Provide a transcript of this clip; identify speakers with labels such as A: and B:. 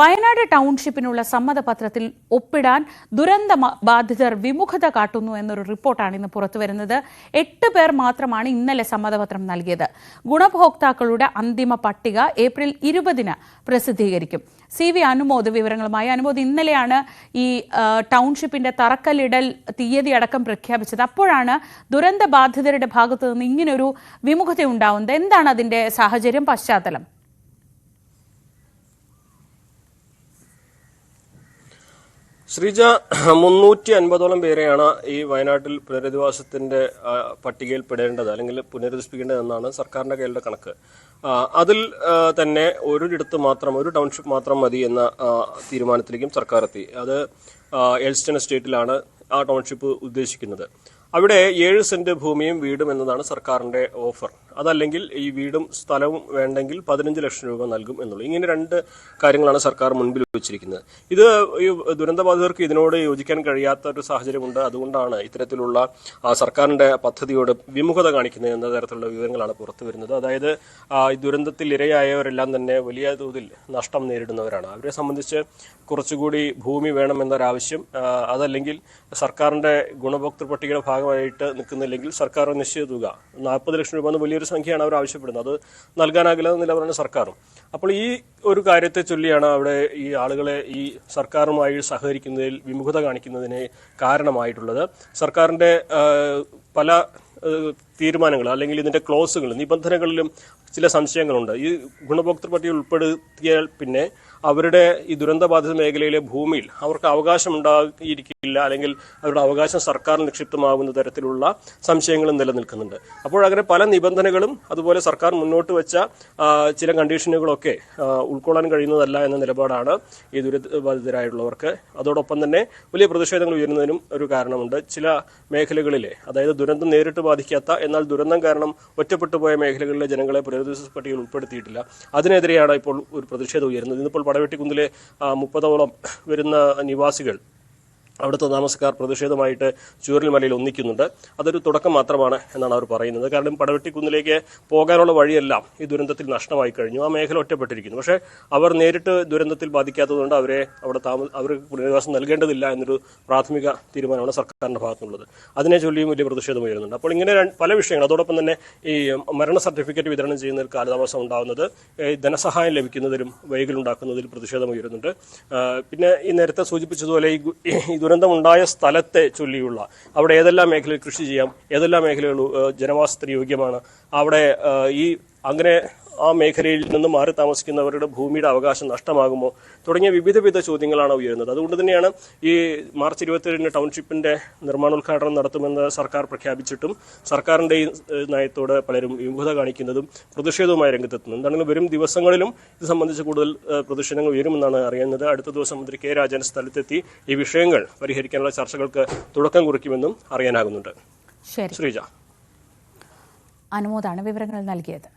A: വയനാട് ടൗൺഷിപ്പിനുള്ള സമ്മതപത്രത്തിൽ ഒപ്പിടാൻ ദുരന്ത ബാധിതർ വിമുഖത കാട്ടുന്നു എന്നൊരു റിപ്പോർട്ടാണ് ഇന്ന് പുറത്തുവരുന്നത് എട്ട് പേർ മാത്രമാണ് ഇന്നലെ സമ്മതപത്രം നൽകിയത്. ഗുണഭോക്താക്കളുടെ അന്തിമ പട്ടിക ഏപ്രിൽ ഇരുപതിന് പ്രസിദ്ധീകരിക്കും. സി വി അനുമോദ് വിവരങ്ങളുമായി. അനുമോദ് ഇന്നലെയാണ് ഈ ടൗൺഷിപ്പിന്റെ തറക്കല്ലിടൽ തീയതി അടക്കം പ്രഖ്യാപിച്ചത്. അപ്പോഴാണ് ദുരന്ത ബാധിതരുടെ ഭാഗത്തു നിന്ന് ഇങ്ങനൊരു വിമുഖത ഉണ്ടാവുന്നത്. എന്താണ് അതിന്റെ സാഹചര്യം? പശ്ചാത്തലം.
B: ശ്രീജ മുന്നൂറ്റി അൻപതോളം പേരെയാണ് ഈ വയനാട്ടിൽ പുനരധിവാസത്തിന്റെ പട്ടികയിൽ പെടേണ്ടത് അല്ലെങ്കിൽ പുനരധിവസിപ്പിക്കേണ്ടതെന്നാണ് സർക്കാരിന്റെ കയ്യിലുള്ള കണക്ക്. അതിൽ തന്നെ ഒരിടത്ത് മാത്രം ഒരു ടൗൺഷിപ്പ് മാത്രം മതി എന്ന തീരുമാനത്തിലേക്കും സർക്കാർ എത്തി അത് എൽസ്റ്റൺ എസ്റ്റേറ്റിലാണ് ആ ടൗൺഷിപ്പ് ഉദ്ദേശിക്കുന്നത്. അവിടെ ഏഴ് സെന്റ് ഭൂമിയും വീടും എന്നതാണ് സർക്കാരിന്റെ ഓഫർ. അതല്ലെങ്കിൽ ഈ വീടും സ്ഥലവും വേണ്ടെങ്കിൽ പതിനഞ്ച് ലക്ഷം രൂപ നൽകും എന്നുള്ളത് ഇങ്ങനെ രണ്ട് കാര്യങ്ങളാണ് സർക്കാർ മുൻപിൽ വെച്ചിരിക്കുന്നത്. ഇത് ഈ ദുരന്തബാധിതർക്ക് ഇതിനോട് യോജിക്കാൻ കഴിയാത്ത ഒരു സാഹചര്യമുണ്ട്. അതുകൊണ്ടാണ് ഇത്തരത്തിലുള്ള സർക്കാരിന്റെ പദ്ധതിയോട് വിമുഖത കാണിക്കുന്നത് എന്ന തരത്തിലുള്ള വിവരങ്ങളാണ് പുറത്തു വരുന്നത്. അതായത് ഈ ദുരന്തത്തിൽ ഇരയായവരെല്ലാം തന്നെ വലിയ തോതിൽ നഷ്ടം നേരിടുന്നവരാണ്. അവരെ സംബന്ധിച്ച് കുറച്ചുകൂടി ഭൂമി വേണമെന്നൊരാവശ്യം അതല്ലെങ്കിൽ സർക്കാരിന്റെ ഗുണഭോക്തൃ പട്ടികയുടെ ഭാഗമായിട്ട് നിൽക്കുന്നില്ലെങ്കിൽ സർക്കാർ നിശ്ചയ തുക നാൽപ്പത് ലക്ഷം രൂപ എന്ന വലിയൊരു സംഖ്യയാണ് അവർ ആവശ്യപ്പെടുന്നത്. അത് നൽകാനാകില്ല എന്ന നിലപാടാണ് സർക്കാരും. അപ്പോൾ ഈ ഒരു കാര്യത്തെ ചൊല്ലിയാണ് അവിടെ ഈ ആളുകളെ ഈ സർക്കാരുമായി സഹകരിക്കുന്നതിൽ വിമുഖത കാണിക്കുന്നതിന് കാരണമായിട്ടുള്ളത്. സർക്കാരിന്റെ പല തീരുമാനങ്ങൾ അല്ലെങ്കിൽ ഇതിന്റെ ക്ലോസുകൾ നിബന്ധനകളിലും ചില സംശയങ്ങളുണ്ട്. ഈ ഗുണഭോക്തൃ പട്ടികയിൽ ഉൾപ്പെടുത്തിയാൽ പിന്നെ അവരുടെ ഈ ദുരന്തബാധിത മേഖലയിലെ ഭൂമിയിൽ അവർക്ക് അവകാശം അല്ലെങ്കിൽ അവരുടെ അവകാശം സർക്കാർ നിക്ഷിപ്തമാകുന്ന തരത്തിലുള്ള സംശയങ്ങളും നിലനിൽക്കുന്നുണ്ട്. അപ്പോൾ അങ്ങനെ പല നിബന്ധനകളും അതുപോലെ സർക്കാർ മുന്നോട്ട് വെച്ച ചില കണ്ടീഷനുകളൊക്കെ ഉൾക്കൊള്ളാൻ കഴിയുന്നതല്ല എന്ന നിലപാടാണ് ഈ ദുരിതബാധിതരായിട്ടുള്ളവർക്ക് അതോടൊപ്പം തന്നെ വലിയ പ്രതിഷേധങ്ങൾ ഉയരുന്നതിനും ഒരു കാരണമുണ്ട്. ചില മേഖലകളിലെ അതായത് ദുരന്തം നേരിട്ട് ബാധിക്കാത്ത എന്നാൽ ദുരന്തം കാരണം ഒറ്റപ്പെട്ടു പോയ മേഖലകളിലെ ജനങ്ങളെ പുനരധിവാസ പട്ടികയിൽ ഉൾപ്പെടുത്തിയിട്ടില്ല. അതിനെതിരെയാണ് ഇപ്പോൾ ഒരു പ്രതിഷേധം ഉയരുന്നത്. ഇന്നിപ്പോൾ പടവെട്ടിക്കുന്നിലെ മുപ്പതോളം വരുന്ന നിവാസികൾ അവിടുത്തെ താമസക്കാർ പ്രതിഷേധമായിട്ട് ചൂരൽമലയിൽ ഒന്നിക്കുന്നുണ്ട്. അതൊരു തുടക്കം മാത്രമാണ് എന്നാണ് അവർ പറയുന്നത്. കാരണം പടവെട്ടിക്കുന്നിലേക്ക് പോകാനുള്ള വഴിയെല്ലാം ഈ ദുരന്തത്തിൽ നഷ്ടമായി കഴിഞ്ഞു. ആ മേഖല ഒറ്റപ്പെട്ടിരിക്കുന്നു. പക്ഷേ അവർ നേരിട്ട് ദുരന്തത്തിൽ ബാധിക്കാത്തതുകൊണ്ട് അവരെ അവിടെ താമ അവർക്ക് പുനരധിവാസം നൽകേണ്ടതില്ല എന്നൊരു പ്രാഥമിക തീരുമാനമാണ് സർക്കാരിന്റെ ഭാഗത്തുള്ളത് അതിനെ ചൊല്ലിയും വലിയ പ്രതിഷേധം ഉയരുന്നുണ്ട്. അപ്പോൾ ഇങ്ങനെ പല വിഷയങ്ങൾ അതോടൊപ്പം തന്നെ ഈ മരണ സർട്ടിഫിക്കറ്റ് വിതരണം ചെയ്യുന്നതിൽ കാലതാമസം ഉണ്ടാകുന്നത് ധനസഹായം ലഭിക്കുന്നതിലും വൈകലുണ്ടാക്കുന്നതിൽ പ്രതിഷേധം ഉയരുന്നുണ്ട്. പിന്നെ ഈ നേരത്തെ സൂചിപ്പിച്ചതുപോലെ ഈ ഗു- ഈ ദുരന്തം ഉണ്ടായ സ്ഥലത്തെ ചൊല്ലിയുള്ള അവിടെ ഏതെല്ലാം മേഖലയിൽ കൃഷി ചെയ്യാം ഏതെല്ലാം മേഖലകൾ ജനവാസത്തിന് യോഗ്യമാണ് അവിടെ ഈ അങ്ങനെ ആ മേഖലയിൽ നിന്ന് മാറി താമസിക്കുന്നവരുടെ ഭൂമിയുടെ അവകാശം നഷ്ടമാകുമോ തുടങ്ങിയ വിവിധ വിധ ചോദ്യങ്ങളാണ് ഉയരുന്നത്. അതുകൊണ്ട് തന്നെയാണ് ഈ മാർച്ച് ഇരുപത്തിയേഴിന് ടൗൺഷിപ്പിന്റെ നിർമ്മാണോദ്ഘാടനം നടത്തുമെന്ന് സർക്കാർ പ്രഖ്യാപിച്ചിട്ടും സർക്കാരിന്റെ ഈ നയത്തോട് പലരും വിമുഖത കാണിക്കുന്നതും പ്രതിഷേധവുമായി രംഗത്തെത്തുന്നത്. എന്താണെങ്കിലും വരും ദിവസങ്ങളിലും ഇത് സംബന്ധിച്ച് കൂടുതൽ പ്രതിഷേധങ്ങൾ ഉയരുമെന്നാണ് അറിയുന്നത്. അടുത്ത ദിവസം മന്ത്രി കെ രാജൻ സ്ഥലത്തെത്തി ഈ വിഷയങ്ങൾ പരിഹരിക്കാനുള്ള ചർച്ചകൾക്ക് തുടക്കം കുറിക്കുമെന്നും അറിയാനാകുന്നുണ്ട്.
A: ശരി.
B: ശ്രീജ.
A: അനുമോദാണ് വിവരങ്ങൾ നൽകിയത്.